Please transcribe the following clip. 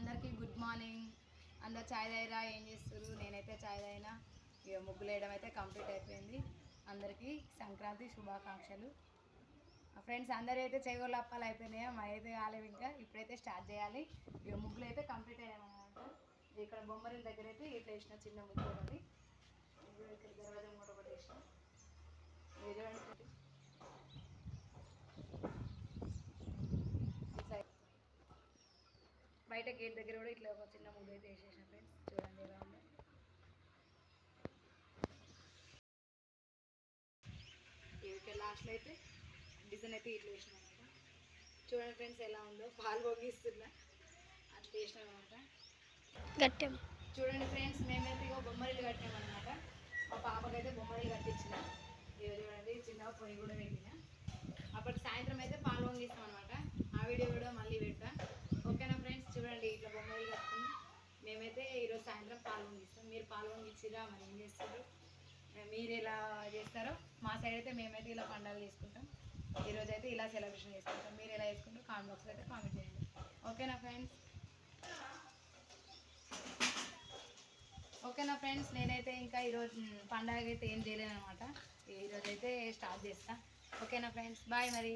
అందరికీ good morning. అందరు చాయ్ తాగిరా? ఏం చేస్తారు నేనైతే చాయ్ తాగినా. ఇక ముగ్గులు వేయడం అయితే కంప్లీట్ అయిపోయింది. అందరికీ సంక్రాంతి శుభాకాంక్షలు. ఫ్రెండ్స్ అందరూ అయితే చేయగోళ్ళు అప్పాలు అయిపోయినాయా? మా అయితే కాలేవు ఇంకా. ఇప్పుడైతే స్టార్ట్ చేయాలి. ఇక ముగ్గులు అయితే కంప్లీట్ అయ్యామన్నమాట ఇక్కడ బొమ్మరిల దగ్గర అయితే ఇట్లా వేసిన చిన్న ముగ్గు ఒకటి. ఇక్కడ దర్వాజా మూట ఒకటి వేసిన. చూడండి ఒకటి. ఇట్లా బయట గేట్ దగ్గర కూడా ఇట్లా ఒక చిన్న ముగ్గు అయితే వేసేసిన ఫ్రెండ్స్ చూడండి ఎలా ఉందో. ఇక్కడ లాస్ట్లో అయితే? డిజైన్ అయితే ఇట్లా వేసిన అనమాట. చూడండి ఫ్రెండ్స్ ఎలా ఉందో. పాలు పొంగిస్తున్నా. అట్లా వేసినాం అనమాట. గట్టెం. చూడండి ఫ్రెండ్స్ మేమైతే ఇగో బొమ్మరిల్లు కట్టామన్నమాట మా పాపకైతే బొమ్మరిల్లు కట్టించిన. ఇగో చూడండి చిన్న పొయ్యి కూడా పెట్టిన. అప్పటి సాయంత్రం అయితే పాలు పొంగిస్తాం అనమాట ఆ వీడియో కూడా మళ్ళీ పెడతా ఓకేనా ఫ్రెండ్స్ చూడండి ఇట్లా బొమ్మరిల్లు కట్టుకుని మేమైతే ఈరోజు సాయంత్రం పాలు మీరు పాల్గొనిచ్చిరా మరి ఏం చేస్తారు మీరు ఎలా చేస్తారో మా సైడ్ అయితే మేమైతే ఇలా పండుగలు చేసుకుంటాం. ఈరోజు అయితే ఇలా సెలబ్రేషన్ చేసుకుంటాం. మీరు ఎలా చేసుకుంటారు కామెంట్ బాక్స్లో అయితే కామెంట్ చేయండి. ఓకేనా ఫ్రెండ్స్ ఓకేనా ఫ్రెండ్స్ నేనైతే ఇంకా ఈరోజు పండగ అయితే ఏం చేయలేను అనమాట ఈరోజు స్టార్ట్ చేస్తా ఓకేనా ఫ్రెండ్స్ బాయ్ మరి.